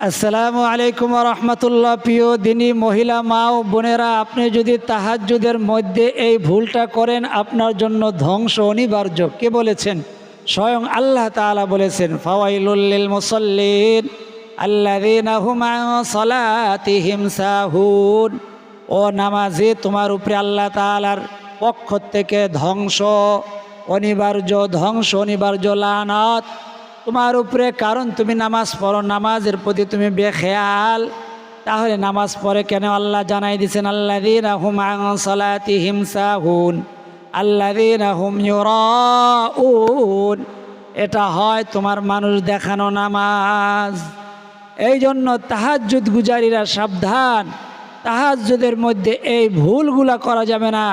আসসালামু আলাইকুম রহমতুল্লাহ। প্রিয় দিনী মহিলা, মা ও বোনেরা, আপনি যদি তাহাজ্জুদের মধ্যে এই ভুলটা করেন, আপনার জন্য ধ্বংস অনিবার্য। কে বলেছেন? স্বয়ং আল্লাহ তাআলা বলেছেন ফাওয়াইলুল্লিল মুসল্লিন সাহুন। ও নামাজি তোমার উপরে আল্লাহ তাআলার পক্ষ থেকে ধ্বংস অনিবার্য ধ্বংস অনিবার্য লানাত। তোমার উপরে কারণ তুমি নামাজ পড়ো, নামাজের প্রতি তুমি বেখেয়াল। তাহলে নামাজ পড়ে কেন আল্লাহ জানাই দিছেন আল্লাহ দিন আহুম সলাতি হিমসা হুন আল্লাহ দিন এটা হয় তোমার মানুষ দেখানো নামাজ। এই জন্য তাহাজ্জুদ গুজারিরা সাবধান। তাহাজ্জুদের মধ্যে এই ভুলগুলো করা যাবে না।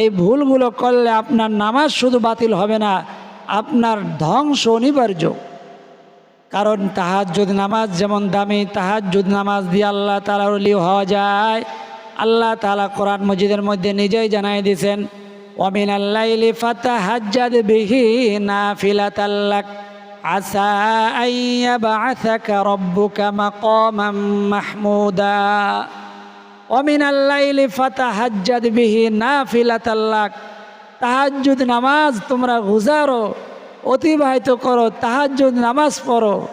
এই ভুলগুলো করলে আপনার নামাজ শুধু বাতিল হবে না, আপনার ধ্বংস অনিবার্য। কারণ তাহাজ্জুদ নামাজ যেমন দামি, তাহাজ্জুদ নামাজ দিয়ে আল্লাহ তালার অলি হওয়া যায়। আল্লাহ তালা কোরআন মসজিদের মধ্যে নিজেই জানাই দিয়েছেন অমিন আল্লাইলি ফাতা হাজ্জাদ বিহি না আল্লাহ আসা আইয়া মাহমুদা। অমিন আল্লাইলি ফাতা হাজ্জাদ বিহি না আল্লাহ তাহাজ্জুদ নামাজ তোমরা গুজারো। অতিবাহিত করো, তাহাজ্জুদ নামাজ পড়ো।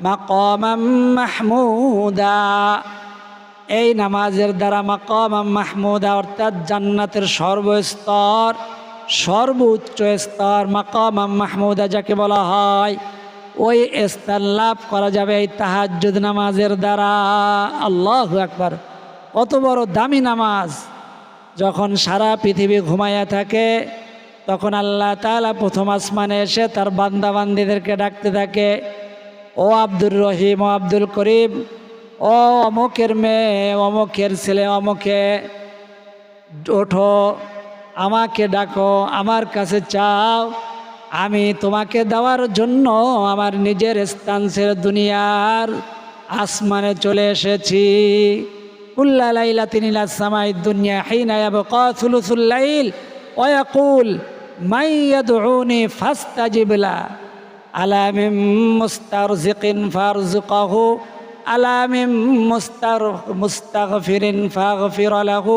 মাকামাম মাহমুদা। এই নামাজের দ্বারা মাকামাম মাহমুদা অর্থাৎ জান্নাতের সর্বস্তর, সর্বোচ্চ স্তর মাকামাম মাহমুদা যাকে বলা হয়, ওই স্তর লাভ করা যাবে এই তাহাজ্জুদ নামাজের দ্বারা। আল্লাহ একবার কত বড় দামি নামাজ। যখন সারা পৃথিবী ঘুমাইয়া থাকে, তখন আল্লাহ তালা প্রথম আসমানে এসে তার বান্দাবান্দিদেরকে ডাকতে থাকে, ও আব্দুর রহিম, ও আব্দুল করিম, ও অমুকের মেয়ে, অমুকের ছেলে, অমুকে ওঠো, আমাকে ডাকো, আমার কাছে চাও, আমি তোমাকে দেওয়ার জন্য আমার নিজের স্থান ছেড়ে দুনিয়ার আসমানে চলে এসেছি। কুল্লা লাইলা তিনিলা সামাই দুনিয়া হিনা ইয়াবকা থুলুসুল লাইল ওয়াকুল মাই ইয়াদউনি ফাস্তাজিবলা আলা মিম মুস্তারজিকিন ফারজুকাহু আলা মিম মুস্তার, মুস্তাগফিরিন ফাগফির লাহু,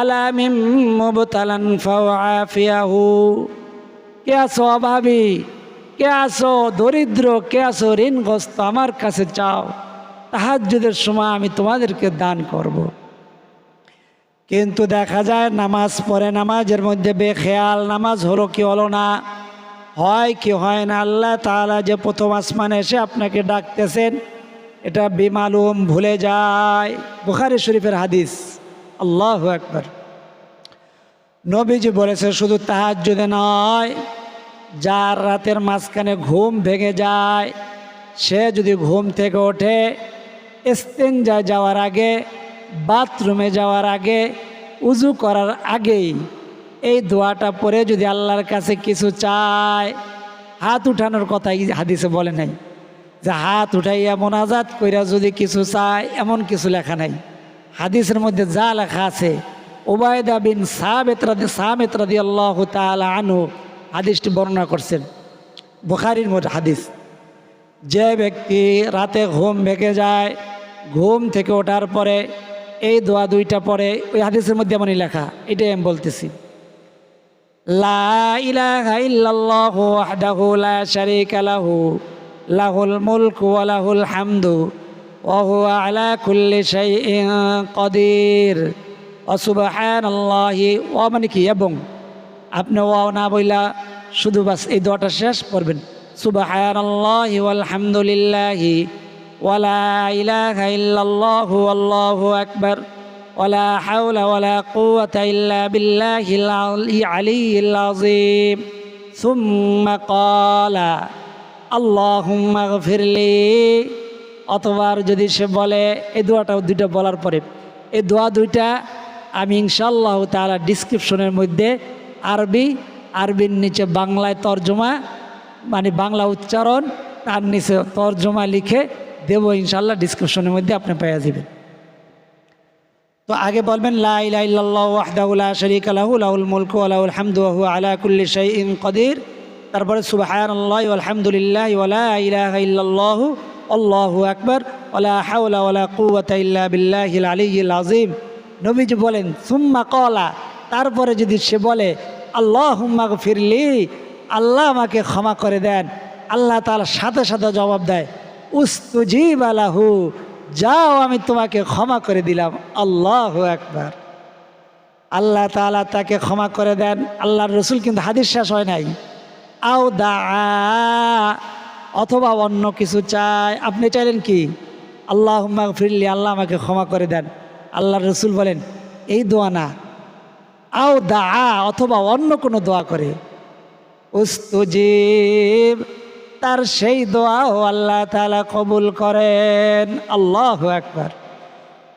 আলা মিম মুবতালান ফাওয়াফিয়াহু কে আছো অভাবী? কে আছো দরিদ্র? কে আছো ঋণগ্রস্ত? আমার কাছে চাও। তাহাজ্জুদের সময় আমি তোমাদেরকে দান করব। কিন্তু দেখা যায় নামাজ পড়ে নামাজের মধ্যে বেখেয়াল, নামাজ হলো কি হলো না, হয় কি হয় না, আল্লাহ তাআলা যে প্রথম আসমানে এসে আপনাকে ডাকতেছেন, এটা বিমালুম ভুলে যায় বুখারি শরীফের হাদিস, আল্লাহ একবার নবীজি বলেছে, শুধু তাহাজ্জুদে নয়, যার রাতের মাঝখানে ঘুম ভেঙে যায়, সে যদি ঘুম থেকে ওঠে এস্তেঞ্জা যাওয়ার আগে, বাথরুমে যাওয়ার আগে, উজু করার আগেই এই দোয়াটা পরে যদি আল্লাহর কাছে কিছু চায়, হাত উঠানোর কথাই হাদিসে বলে নাই। যে হাত উঠাইয়া মোনাজাত কইরা যদি কিছু চায়, এমন কিছু লেখা নাই। হাদিসের মধ্যে যা লেখা আছে ওবায়দা বিন সামেতরাদি আল্লাহ তালা আনু হাদিসটি বর্ণনা করছেন। বুখারির মধ্যে হাদিস, যে ব্যক্তি রাতে ঘুম ভেঙে যায় ঘুম থেকে ওঠার পরে, এই দোয়া দুইটা পরে, ওই হাদিসের মধ্যে এমনই লেখা, এটাই আমি বলতেছি। লাহুল হামদু কুল্লি কাদির। ওয়া মানে কি, এবং আপনি ও না বইলা শুধু বাস এই দোয়াটা শেষ করবেন সুবহানাল্লাহি ওয়াল হামদুলিল্লাহি ওয়ালা ইলাহা ইল্লাল্লাহু আল্লাহু আকবার ولا حول ولا قوة إلا بالله العلي العظيم ثم قال اللهم اغفر لي অতবার যদি সে বলে এই দোয়াটা দুইটা বলার পরে এই দোয়া দুইটা আমি ইনশাল্লাহ তালা ডিসক্রিপশনের মধ্যে আরবি আরবির নিচে বাংলায় তর্জমা মানে বাংলা উচ্চারণ তার নিচে তর্জমা লিখে দেবো ইনশাল্লাহ ডিসক্রিপশনের মধ্যে আপনি পেয়ে যাবেন। তো আগে বলবেন কাদির তারপরে, সুবহানাল্লাহি ওয়াল হামদুলিল্লাহি ওয়া লা ইলাহা ইল্লাল্লাহু, আল্লাহু আকবার, ওয়া লা হাওলা ওয়া লা কুওয়াতা ইল্লা বিল্লাহিল আলিয়্যিল আযীম। নবীজি বলেন, সুম্মা কলা তারপরে যদি সে বলে, আল্লাহুম্মা ফিরলি আল্লাহ আমাকে ক্ষমা করে দেন। আল্লাহ তাআলা সাথে সাথে জবাব দেয়। উস্তুজিব আলাহু যাও আমি তোমাকে ক্ষমা করে দিলাম। আল্লাহ একবার আল্লাহ তাআলা তাকে ক্ষমা করে দেন। আল্লাহর রসুল কিন্তু হাদিস শেষ হয় নাই। আও দা অথবা অন্য কিছু চায়। আপনি চাইলেন কি? আল্লাহ ফিরলি আল্লাহ আমাকে ক্ষমা করে দেন। আল্লাহর রসুল বলেন, এই দোয়া না। আও দা অথবা অন্য কোনো দোয়া করে। উস্তুজিব তার সেই দোয়াও আল্লাহ তাআলা কবুল করেন। আল্লাহ একবার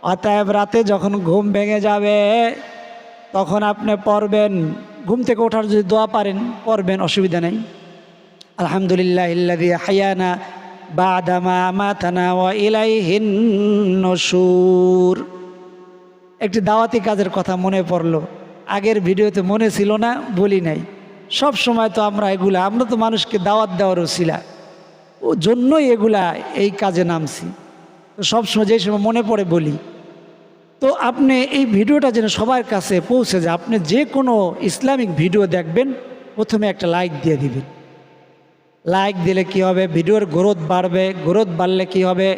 অতএব রাতে যখন ঘুম ভেঙে যাবে, তখন আপনি পড়বেন। ঘুম থেকে ওঠার যদি দোয়া পারেন, পড়বেন, অসুবিধা নেই। আলহামদুলিল্লাহ ইল্লাযী হায়ানা বাদামা মাতানা ওয়া ইলাইহিন নশুর। একটি দাওয়াতি কাজের কথা মনে পড়ল। আগের ভিডিওতে মনে ছিল না, বলি নাই। সব সময় তো আমরা এগুলা, আমরা তো মানুষকে দাওয়াত দেওয়ার ওসিলা ও জন্যই এগুলা এই কাজে নামছি। তো সবসময় যেই সময় মনে পড়ে বলি। তো আপনি এই ভিডিওটা যেন সবার কাছে পৌঁছে যায়, আপনি যে কোনো ইসলামিক ভিডিও দেখবেন, প্রথমে একটা লাইক দিয়ে দিবেন। লাইক দিলে কি হবে? ভিডিওর গ্রোথ বাড়বে। গ্রোথ বাড়লে কি হবে?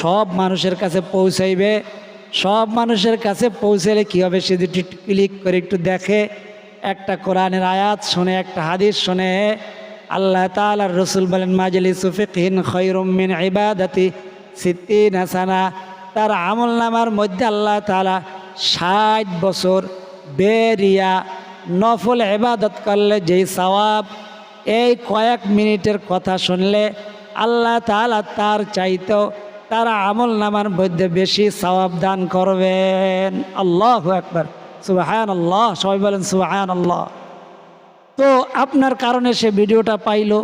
সব মানুষের কাছে পৌঁছাইবে। সব মানুষের কাছে পৌঁছালে কি হবে? সে যদি ক্লিক করে একটু দেখে। একটা কোরআনের আয়াত শুনে, একটা হাদিস শুনে আল্লাহ তালার রসুল বলেন মাজলি সুফিকহীন খৈরুমিন ইবাদাতি সিদ্দিন হাসানা। তার আমল নামার মধ্যে আল্লাহ তালা ষাট বছর বেরিয়া নফল ইবাদত করলে, যেই সওয়াব এই কয়েক মিনিটের কথা শুনলে আল্লাহ তাআলা তার চাইতেও তারা আমল নামার মধ্যে বেশি সওয়াব দান করবেন। আল্লাহ একবার সুবাহান আল্লাহ সবাই বলেন সুবাহান আল্লাহ তো আপনার কারণে সে ভিডিওটা পাইলো,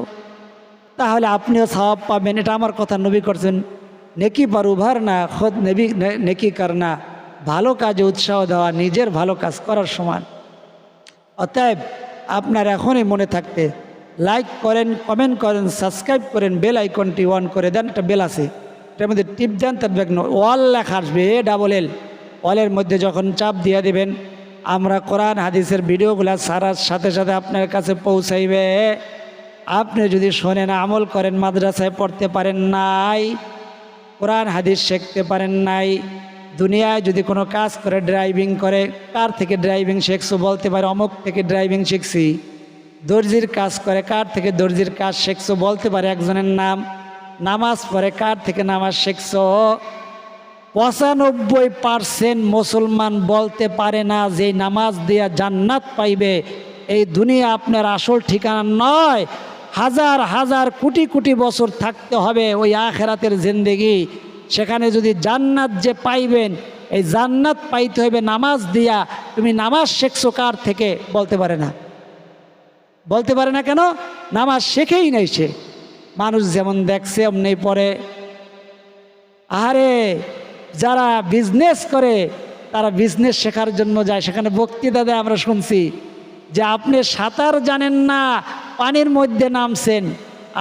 তাহলে আপনিও সওয়াব পাবেন, এটা আমার কথা নবী করছেন। নেকি পার উভার না, খোদ নেবি নেকি করনা ভালো কাজে উৎসাহ দেওয়া, নিজের ভালো কাজ করার সমান। অতএব আপনার এখনই মনে থাকতে, লাইক করেন, কমেন্ট করেন, সাবস্ক্রাইব করেন, বেল আইকনটি অন করে দেন, একটা বেল আছে, এটার মধ্যে টিপ দেন, তার ওয়াল লেখা আসবে, এ ডাবল এল। ওয়ালের মধ্যে যখন চাপ দিয়ে দিবেন, আমরা কোরআন, হাদিসের ভিডিওগুলো সারার সাথে সাথে আপনার কাছে পৌঁছাইবে। আপনি যদি শোনেন, আমল করেন, মাদ্রাসায় পড়তে পারেন নাই, কোরআন, হাদিস শিখতে পারেন নাই, দুনিয়ায় যদি কোনো কাজ করে ড্রাইভিং করে, কার থেকে ড্রাইভিং শিখছো বলতে পারে, অমুক থেকে ড্রাইভিং শিখছি, দর্জির কাজ করে, কার থেকে দর্জির কাজ শিখছো বলতে পারে একজনের নাম, নামাজ পড়ে কার থেকে নামাজ শিখছো পঁচানব্বই পার্সেন্ট মুসলমান বলতে পারে না যে নামাজ দিয়া জান্নাত পাইবে। এই দুনিয়া আপনার আসল ঠিকানা নয়। হাজার হাজার কোটি কোটি বছর থাকতে হবে ওই আখেরাতের জিন্দেগি। সেখানে যদি জান্নাত যে পাইবেন, এই জান্নাত পাইতে হবে নামাজ দিয়া। তুমি নামাজ শেখছো কার থেকে? বলতে পারে না। বলতে পারে না কেন? নামাজ শেখেই নাই সে। মানুষ যেমন দেখছে, অমনি পরে আরে যারা বিজনেস করে, তারা বিজনেস শেখার জন্য যায়। সেখানে বক্তৃতা দেয়, আমরা শুনছি যে আপনি সাঁতার জানেন না, পানির মধ্যে নামছেন,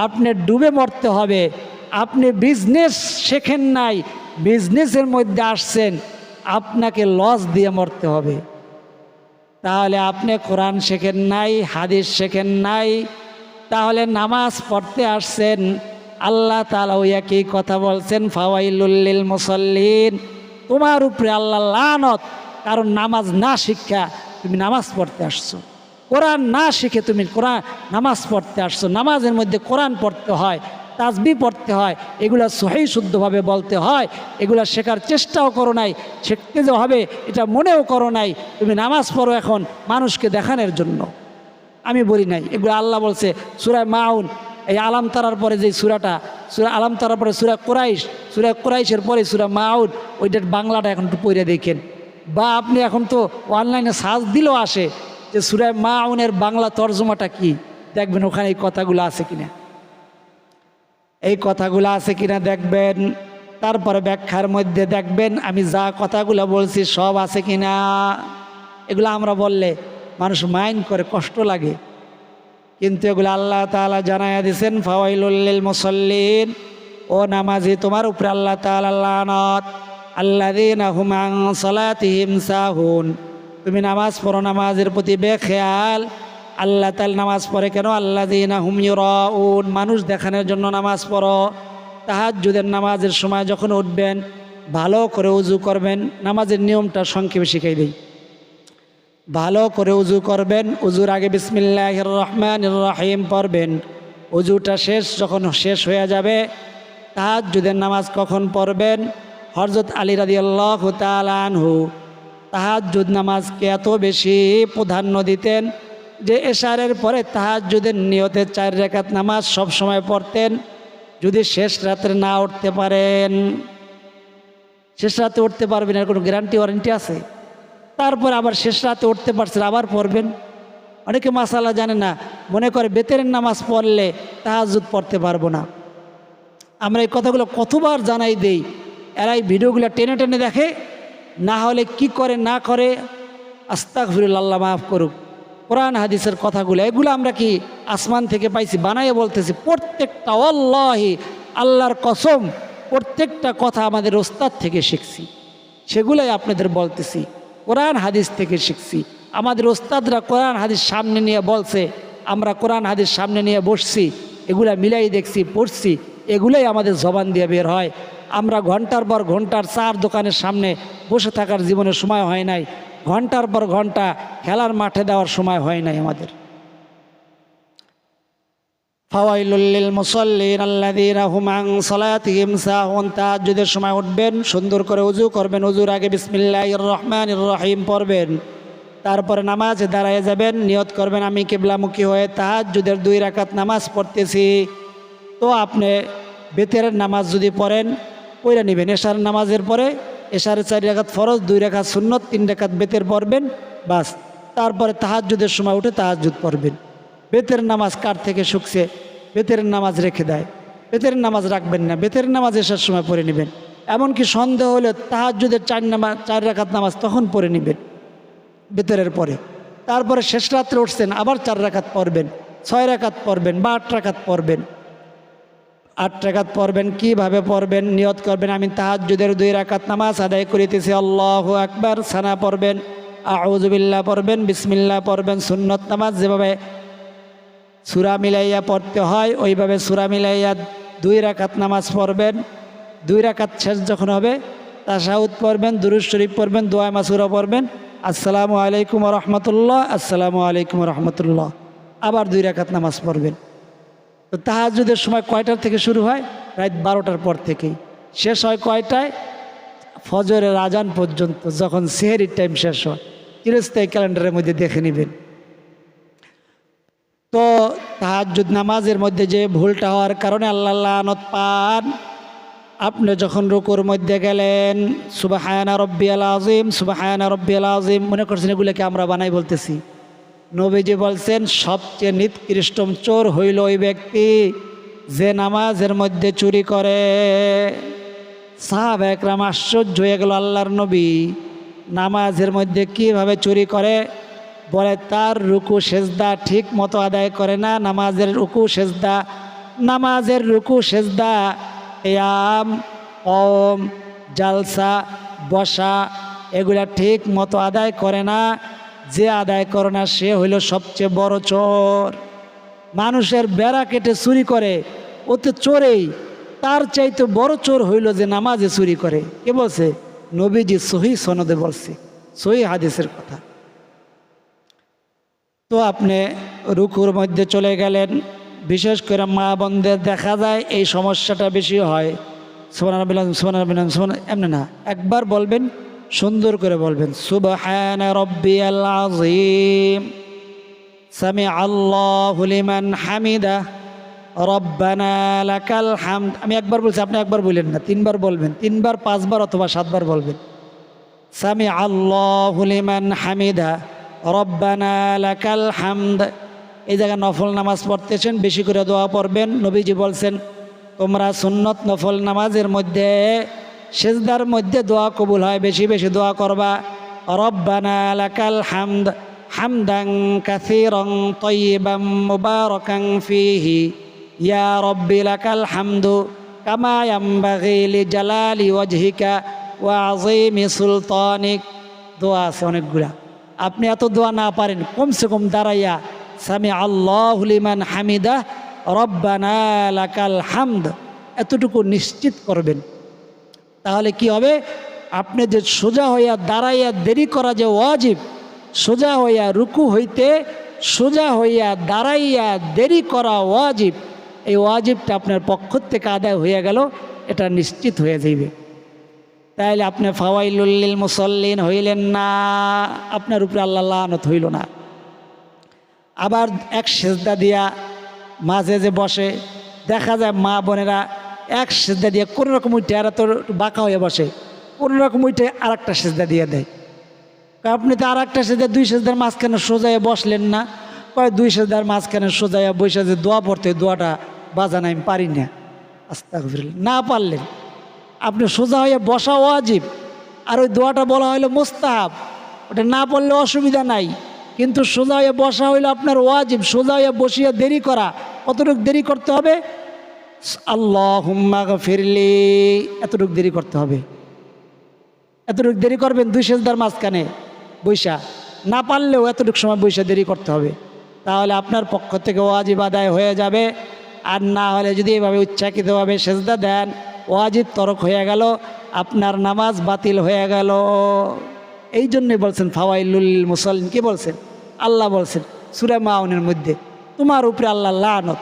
আপনি ডুবে মরতে হবে, আপনি বিজনেস শেখেন নাই বিজনেসের মধ্যে আসছেন, আপনাকে লস দিয়ে মরতে হবে। তাহলে আপনি কোরআন শেখেন নাই, হাদিস শেখেন নাই, তাহলে নামাজ পড়তে আসছেন আল্লাহ তালা ওই একই কথা বলছেন ফাওয়াইলুল্লিল মুসল্লিন। তোমার উপরে আল্লাহ লানত, কারণ নামাজ না শিক্ষা তুমি নামাজ পড়তে আসছো। কোরআন না শিখে তুমি কোরআন নামাজ পড়তে আসছো। নামাজের মধ্যে কোরআন পড়তে হয়, তাজবি পড়তে হয়, এগুলা সহি শুদ্ধভাবে বলতে হয়, এগুলা শেখার চেষ্টাও করো নাই, শিখতে যে হবে এটা মনেও করো নাই, তুমি নামাজ পড়ো এখন মানুষকে দেখানোর জন্য। আমি বলি নাই, এগুলো আল্লাহ বলছে সুরায় মাউন এই আলাম তারার পরে যে সুরাটা, সুরা আলাম তারার পরে সুরা কোরাইশ, সুরা কোরাইশের পরে সুরা মাউন ওইটার বাংলাটা এখন একটু পড়ে দেখেন। বা আপনি এখন তো অনলাইনে সার্চ দিলেও আসে যে সুরায় মাউনের বাংলা তর্জমাটা কি। দেখবেন ওখানে এই কথাগুলো আছে কিনা। এই কথাগুলো আছে কিনা দেখবেন। তারপরে ব্যাখ্যার মধ্যে দেখবেন, আমি যা কথাগুলো বলছি সব আছে কি না এগুলো আমরা বললে মানুষ মাইন্ড করে কষ্ট লাগে। কিন্তু এগুলো আল্লাহ তাআলা জানাইয়া দিছেন ফাওয়াইলুল্লিল মুসল্লিন। ও নামাজি, তোমার উপরে আল্লাহ তাআলা লানত। আল্লাযীনা হুম সাহুন। তুমি নামাজ পড়ো, নামাজের প্রতি বেখেয়াল। আল্লাহ তাল নামাজ পড়ে কেন? আল্লাযীনা হুম ইউরাউন। মানুষ দেখানোর জন্য নামাজ পড়ো। তাহাজ্জুদের নামাজের সময় যখন উঠবেন, ভালো করে উজু করবেন, নামাজের নিয়মটা সংক্ষেপে শিখাই দেই। ভালো করে উজু করবেন। উজুর আগে বিসমিল্লাহ রহমান রহিম পড়বেন। উজুটা শেষ, যখন শেষ হয়ে যাবে, তাহাজ্জুদের নামাজ কখন পড়বেন? হরজত আলী রাদি আল্লাহ তালানহু তাহাজ্জুদ নামাজকে এত বেশি প্রাধান্য দিতেন যে এশারের পরে তাহাজ্জুদের নিয়তে চার রেখাত নামাজ সব সময় পড়তেন। যদি শেষ রাত্রে না উঠতে পারেন, শেষ রাতে উঠতে পারবেন এর কোনো গ্যারান্টি ওয়ারেন্টি আছে? তারপর আবার শেষ রাতে উঠতে পারছেন, আবার পড়বেন। অনেকে মাসালা জানে না, মনে করে বেতেরের নামাজ পড়লে তাহাজুদ পড়তে পারব না। আমরা এই কথাগুলো কতবার জানাই দেই এরা এই ভিডিওগুলো টেনে টেনে দেখে, না হলে কি করে, না করে আস্তাক ফিরুল্লাহ মাফ করুক। কোরআন, হাদিসের কথাগুলো, এগুলো আমরা কি আসমান থেকে পাইছি, বানাইয়ে বলতেছি, প্রত্যেকটা অল্লাহি আল্লাহর কসম, প্রত্যেকটা কথা আমাদের ওস্তাদ থেকে শিখছি। সেগুলাই আপনাদের বলতেছি। কোরআন হাদিস থেকে শিখছি। আমাদের ওস্তাদরা কোরআন হাদিস সামনে নিয়ে বলছে, আমরা কোরআন হাদিস সামনে নিয়ে বসছি, এগুলা মিলাই দেখছি, পড়ছি, এগুলাই আমাদের জবান দিয়ে বের হয়। আমরা ঘণ্টার পর ঘণ্টার চার দোকানের সামনে বসে থাকার জীবনে সময় হয় নাই, ঘণ্টার পর ঘণ্টা খেলার মাঠে দেওয়ার সময় হয় নাই আমাদের। ফাওয়াইলুল্লিল মুসল্লিন আল্লাযীনা হুম আন সালাতিহিম সাহুন। তাহাজ্জুদের সময় উঠবেন, সুন্দর করে উজু করবেন, উজুর আগে বিসমিল্লাহির রহমানির রহিম পড়বেন। তারপরে নামাজে দাঁড়ায় যাবেন, নিয়ত করবেন, আমি কিবলামুখী হয়ে তাহাজ্জুদের দুই রাকাত নামাজ পড়তেছি। তো আপনি বেতের নামাজ যদি পড়েন পড়ে নেবেন। এশার নামাজের পরে এশারে চার রেখাত ফরজ, দুই রেখাত সুন্নত, তিন রেখাত বেতের পড়বেন, বাস। তারপরে তাহাজ্জুদের সময় উঠে তাহাজ্জুদ পড়বেন। বেতের নামাজ কার থেকে শুকছে? বেতের নামাজ রেখে দেয়। বেতের নামাজ রাখবেন না। বেতের নামাজ এসার সময় পড়ে নেবেন। এমনকি সন্দেহ হলে তাহাজ্জুদের চার নামাজ চার রাখাত নামাজ তখন পড়ে নেবেন বেতরের পরে। তারপরে শেষ রাত্রে উঠছেন, আবার চার রাখাত পড়বেন, ছয় রাখাত পড়বেন বা আট রাখাত পড়বেন। আট রাকাত পড়বেন, কীভাবে পড়বেন? নিয়ত করবেন, আমি তাহাজ্জুদের দুই রাকাত নামাজ আদায় করিতেছি। আল্লাহ আকবার। সানা পড়বেন আউজুবিল্লাহ পড়বেন বিসমিল্লা পড়বেন, সুন্নত নামাজ যেভাবে সুরা মিলাইয়া পড়তে হয়, ওইভাবে সুরা মিলাইয়া দুই রাকাত নামাজ পড়বেন। দুই রাকাত শেষ যখন হবে তাসাউদ পড়বেন দুরুজ শরীফ পড়বেন, দোয়া মাসুরা পড়বেন। আসসালামু আলাইকুম রহমতুল্লাহ, আসসালামু আলাইকুম রহমতুল্লাহ। আবার দুই রাকাত নামাজ পড়বেন। তো তাহাজুদের সময় কয়টার থেকে শুরু হয়? রাত বারোটার পর থেকেই। শেষ হয় কয়টায়? ফজরের আজান পর্যন্ত, যখন সেহেরির টাইম শেষ হয়। চিরস্থায়ী ক্যালেন্ডারের মধ্যে দেখে নেবেন। তো তাহাজুদ নামাজের মধ্যে যে ভুলটা হওয়ার কারণে আল্লাহ আনত পান, আপনি যখন রুকুর মধ্যে গেলেন সুবাহায়না রব্বি আল আজিম সুবাহায়না রব্বি আল আজিম মনে করছেন এগুলোকে আমরা বানাই বলতেছি। নবীজি বলছেন, সবচেয়ে নিৎকৃষ্টম চোর হইল ওই ব্যক্তি যে নামাজের মধ্যে চুরি করে। সাহাব একরাম আশ্চর্য হয়ে গেল আল্লাহর নবী, নামাজের মধ্যে কীভাবে চুরি করে? বলে, তার রুকু সেজদা ঠিক মতো আদায় করে না, নামাজের রুকু সেজদা, নামাজের রুকু সেজদা, এয়াম, ওম, জালসা, বসা, এগুলা ঠিক মতো আদায় করে না। যে আদায় করে না, সে হইল সবচেয়ে বড় চোর। মানুষের বেড়া কেটে চুরি করে, ওতে চোরেই। তার চাইতে বড় চোর হইল যে নামাজে চুরি করে। কে বলছে? নবীজি সহি সনদে বলছে, সহি হাদিসের কথা। তো আপনি রুকুর মধ্যে চলে গেলেন, বিশেষ করে মা বোনদের দেখা যায় এই সমস্যাটা বেশি হয়। সোমান রবিলাম সোমান এমনি না, একবার বলবেন, সুন্দর করে বলবেন, সুবহান রব্বিয়াল আযীম সামি আল্লাহু লিমান হামিদা, রব্বানা লাকাল হামদ। আমি একবার বলছি, আপনি একবার বললেন না, তিনবার বলবেন, তিনবার, পাঁচবার অথবা সাতবার বলবেন। সামি আল্লাহু লিমান হামিদা রব্বানা লাকাল হামদ। এই জায়গায় নফল নামাজ পড়তেছেন, বেশি করে দোয়া পড়বেন। নবীজি বলছেন, তোমরা সুন্নত নফল নামাজের মধ্যে, সেজদার মধ্যে দোয়া কবুল হয়, বেশি বেশি দোয়া করবা। রব্বানা লাকাল হামদ হামদাং কাসীরান তয়্যিবাম মুবারাকান ফীহি। ইয়া রব্বি লাকাল হামদু কামা ইয়ানবাগি লিজালালি ওয়াজহিকা ওয়া আযীমি সুলতানিক। দোয়া আছে অনেকগুলা। আপনি এত দোয়া না পারেন, কমসে কম দাঁড়াইয়া, সামি আল্লাহ লিমান হামিদা, রব্বানা লাকাল হামদ। এতটুকু নিশ্চিত করবেন। তাহলে কি হবে? আপনি যে সোজা হইয়া দাঁড়াইয়া দেরি করা যে ওয়াজিব, সোজা হইয়া রুকু হইতে, সোজা হইয়া দাঁড়াইয়া দেরি করা ওয়াজিব, এই ওয়াজিবটা আপনার পক্ষ থেকে আদায় হয়ে গেল, এটা নিশ্চিত হয়ে যাইবে। তাইলে আপনি ফাওয়াইলুল্লিল মুসল্লিন হইলেন না। আপনার উপরে আল্লাহ আনত হইল না। আবার এক সেজদা দিয়া মাঝে যে বসে, দেখা যায় মা বোনেরা এক সেজদা দিয়ে কোনো রকম উঠে আর তো বাঁকা হয়ে বসে, কোনো রকম উঠে আর একটা সেজদা দিয়ে দেয়। আপনি তো আর একটা সেজদা, দুই সেজদার মাঝখানে সোজাইয়া বসলেন না। কয়, দুই সেজদার মাঝখানে সোজাইয়া বসে যে দোয়া পড়তে, দোয়াটা বাজানো আমি পারি না। আস্তা না পারলেন। আপনি সোজা হয়ে বসা ওয়াজিব। আর ওই দোয়াটা বলা হলো মোস্তাহাব। ওটা না পড়লে অসুবিধা নাই। কিন্তু সোজা হয়ে বসা হইল আপনার ওয়াজিব। সোজা হয়ে বসিয়া দেরি করা। কতটুকু দেরি করতে হবে? আল্লাহ হুম্মা ফিরলি এতটুকু দেরি করতে হবে। এতটুকু দেরি করবেন দুই সেজদার মাঝখানে বৈশা। না পারলেও এতটুকু সময় বৈশা দেরি করতে হবে। তাহলে আপনার পক্ষ থেকে ওয়াজিব আদায় হয়ে যাবে। আর না হলে যদি এভাবে উচ্ছাকিতভাবে সেজদা দেন ওয়াজিব তরক হয়ে গেল, আপনার নামাজ বাতিল হয়ে গেল। এই জন্যই বলছেন, ফাওয়াইলুল মুসলিম কি বলছেন? আল্লাহ বলছেন, সুরে মাউনের মধ্যে, তোমার উপরে আল্লাহ লানত।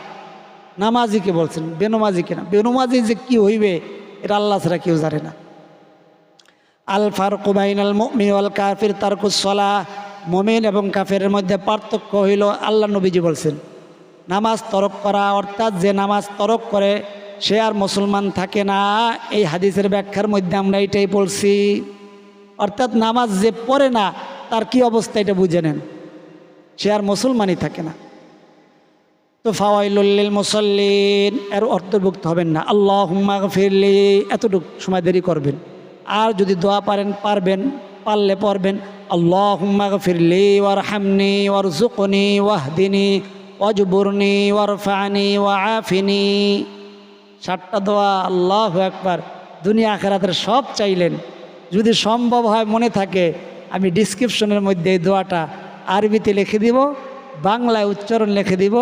নামাজিকে বলছেন? বেনমাজিকে না? বেনমাজি যে কি হইবে, এটা আল্লাহ ছাড়া কেউ জানে না। আল ফারুক বাইন আল মিন আল কাফির তারকুসলা মমিন এবং কাফের মধ্যে পার্থক্য হইল, আল্লাহ নবীজি বলছেন, নামাজ তরক করা, অর্থাৎ যে নামাজ তরক করে সে আর মুসলমান থাকে না। এই হাদিসের ব্যাখ্যার মধ্যে আমরা এটাই বলছি অর্থাৎ নামাজ যে পড়ে না, তার কি অবস্থা এটা বুঝে নেন। সে আর মুসলমানই থাকে না। তো ফাওয়াইলুল্লিল মুসল্লিন, এর অন্তর্ভুক্ত হবেন না। আল্লাহ হুম্মা ফিরলি এতটুকু সময় দেরি করবেন। আর যদি দোয়া পারেন, পারবেন, পারলে পড়বেন। আল্লাহ হুম্মা ফিরলি ওয়ার হামনি ওয়ার জুকনি ওয়াহদিনী অজবুরনি ওয়ারফানি ওয়াফিনি সাতটা দোয়া আল্লাহ একবার দুনিয়া আখেরাতের সব চাইলেন। যদি সম্ভব হয় মনে থাকে, আমি ডিসক্রিপশনের মধ্যে এই দোয়াটা আরবিতে লিখে দিব, বাংলায় উচ্চারণ লিখে দিব,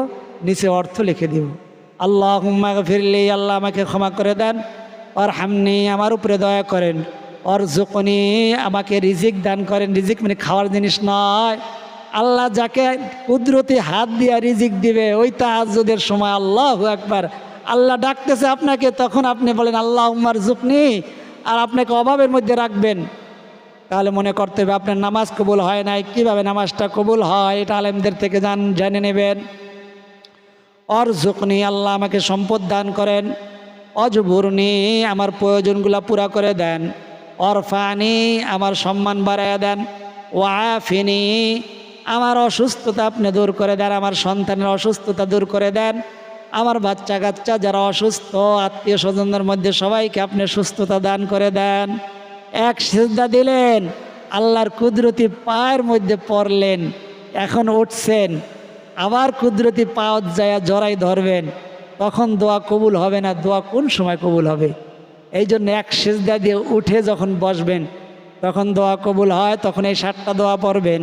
নিচে অর্থ লিখে দিব। আল্লাহ হুম্মা ফিরলি আল্লাহ আমাকে ক্ষমা করে দেন আর হামনি আমার উপরে দয়া করেন অর জোকনি আমাকে রিজিক দান করেন। রিজিক মানে খাওয়ার জিনিস নয়। আল্লাহ যাকে কুদরতি হাত দিয়া রিজিক দিবে, ওই তাহাজুদের সময় আল্লাহ একবার আল্লাহ ডাকতেছে আপনাকে, তখন আপনি বলেন আল্লাহ উম্মার জুকনি আর আপনাকে অভাবের মধ্যে রাখবেন। তাহলে মনে করতে হবে, আপনার নামাজ কবুল হয় নাই। কীভাবে নামাজটা কবুল হয়, এটা আলেমদের থেকে জান, জেনে নেবেন। অর জুকনি আল্লাহ আমাকে সম্পদ দান করেন। অজবুরনি, আমার প্রয়োজনগুলো পুরা করে দেন। অরফানি, আমার সম্মান বাড়াইয়া দেন। ওয়াফিনি, আমার অসুস্থতা আপনি দূর করে দেন। আমার সন্তানের অসুস্থতা দূর করে দেন। আমার বাচ্চা কাচ্চা যারা অসুস্থ, আত্মীয় স্বজনদের মধ্যে সবাইকে আপনি সুস্থতা দান করে দেন। এক সিদ্ধা দিলেন, আল্লাহর কুদরতি পায়ের মধ্যে পড়লেন, এখন উঠছেন। আবার কুদরতি পাওয়াত যায় জড়াই ধরবেন। তখন দোয়া কবুল হবে না, দোয়া কোন সময় কবুল হবে? এই জন্য এক সেজদা দিয়ে উঠে যখন বসবেন, তখন দোয়া কবুল হয়, তখন এই সাতটা দোয়া পড়বেন।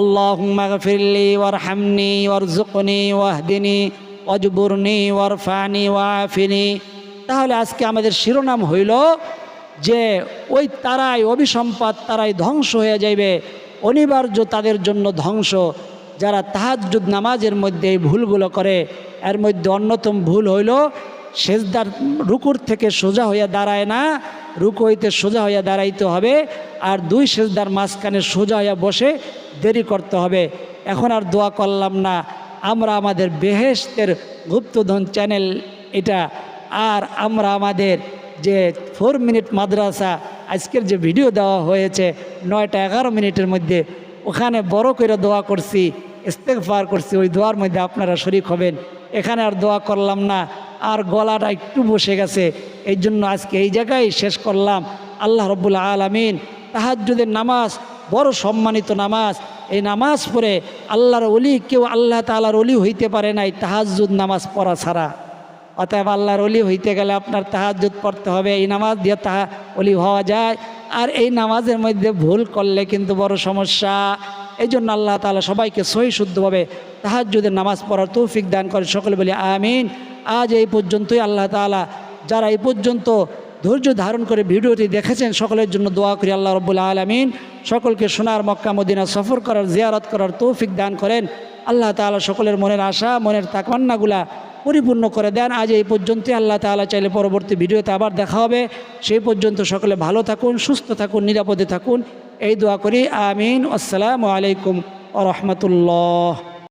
আল্লাহ ফিরলি ওর হামনি ওয়ার জুকনি ওয়াহদিনী অজবুরনি ওয়ারফানি, ওয়াফিনি। তাহলে আজকে আমাদের শিরোনাম হইল যে ওই তারাই অভিসম্পাদ তারাই ধ্বংস হয়ে যাইবে, অনিবার্য তাদের জন্য ধ্বংস। যারা তাহাজুদ নামাজের মধ্যে এই ভুলগুলো করে, এর মধ্যে অন্যতম ভুল হইল সেজদার রুকুর থেকে সোজা হইয়া দাঁড়ায় না, রুকু হইতে সোজা হইয়া দাঁড়াইতে হবে, আর দুই সেজদার মাঝখানে সোজা হইয়া বসে দেরি করতে হবে। এখন আর দোয়া করলাম না। আমরা আমাদের বেহেস্তের গুপ্তধন চ্যানেল এটা, আর আমরা আমাদের যে ফোর মিনিট মাদ্রাসা, আজকের যে ভিডিও দেওয়া হয়েছে, নয়টা এগারো মিনিটের মধ্যে, ওখানে বড় করে দোয়া করছি ইস্তেকফার করছি, ওই দোয়ার মধ্যে আপনারা শরিক হবেন। এখানে আর দোয়া করলাম না, আর গলাটা একটু বসে গেছে এই জন্য আজকে এই জায়গায় শেষ করলাম। আল্লাহ রব্বুল্লা আলমিন তাহাজ্জুদের নামাজ, বড় সম্মানিত নামাজ এই নামাজ পড়ে আল্লাহর অলি কেউ আল্লাহ তালার অলি হইতে পারে নাই, তাহাজ্জুদ নামাজ পড়া ছাড়া। অতএব আল্লাহর অলি হইতে গেলে আপনার তাহাজ্জুদ পড়তে হবে, এই নামাজ দিয়ে তাহা অলি হওয়া যায়। আর এই নামাজের মধ্যে ভুল করলে কিন্তু বড় সমস্যা। এই জন্য আল্লাহ তালা সবাইকে সহি শুদ্ধভাবে তাহাজ্জুদের নামাজ পড়ার তৌফিক দান করে সকলে বলি আমিন। আজ এই পর্যন্তই আল্লাহ তালা যারা এই পর্যন্ত ধৈর্য ধারণ করে ভিডিওটি দেখেছেন, সকলের জন্য দোয়া করি আল্লাহ রব্বুল আলমিন। সকলকে সোনার মক্কা, মদিনা সফর করার, জিয়ারত করার তৌফিক দান করেন। আল্লাহ তালা সকলের মনের আশা, মনের তাকমান্নাগুলা পরিপূর্ণ করে দেন। আজ এই পর্যন্তই, আল্লাহ তালা চাইলে পরবর্তী ভিডিওতে আবার দেখা হবে। সেই পর্যন্ত সকলে ভালো থাকুন, সুস্থ থাকুন, নিরাপদে থাকুন। এই দোয়া করি, আমিন। আসসালামু আলাইকুম আ রহমতুল্লাহ।